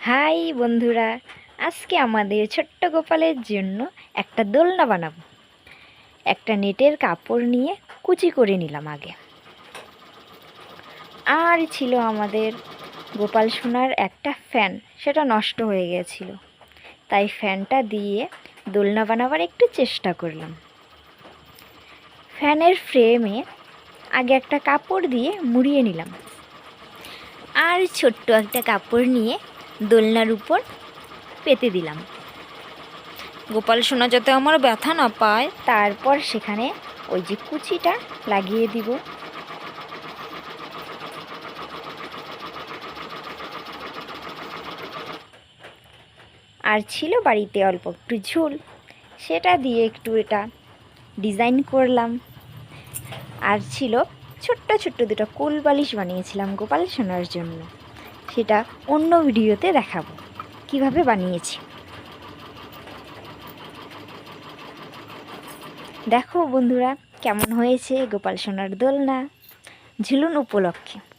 High বন্ধুরা, আজকে আমাদের ছোট্ট গোপালের জন্য একটা দোলনা বানাবো। একটা নেটের কাপড় নিয়ে কুচি করে নিলাম আগে। আর ছিল আমাদের গোপাল সোনার একটা ফ্যান, সেটা নষ্ট হয়ে গেছিল। তাই ফ্যানটা দিয়ে দোলনা বানাবার একটু চেষ্টা করলাম। ফ্যানের ফ্রেমে আগে একটা কাপড় দিয়ে মুড়িয়ে নিলাম। আর ছোট্ট একটা কাপড় নিয়ে দোলনার উপর পেতে দিলাম। গোপাল সোনা যাতে আমার ব্যথা না পায়। তারপর সেখানে ওই যে কুচিটা লাগিয়ে দিব। আর ছিল বাড়িতে অল্প একটু ঝুল সেটা দিয়ে একটু এটা ডিজাইন করলাম। আর ছিল ছোট্ট ছোট্ট দুটো কুল বালিশ বানিয়েছিলাম গোপাল সোনার জন্য। সেটা অন্য ভিডিওতে দেখাবো। কীভাবে বানিয়েছি? দেখো বন্ধুরা, কেমন হয়েছে গোপাল সোনার দোলনা? ঝুলুন উপলক্ষে।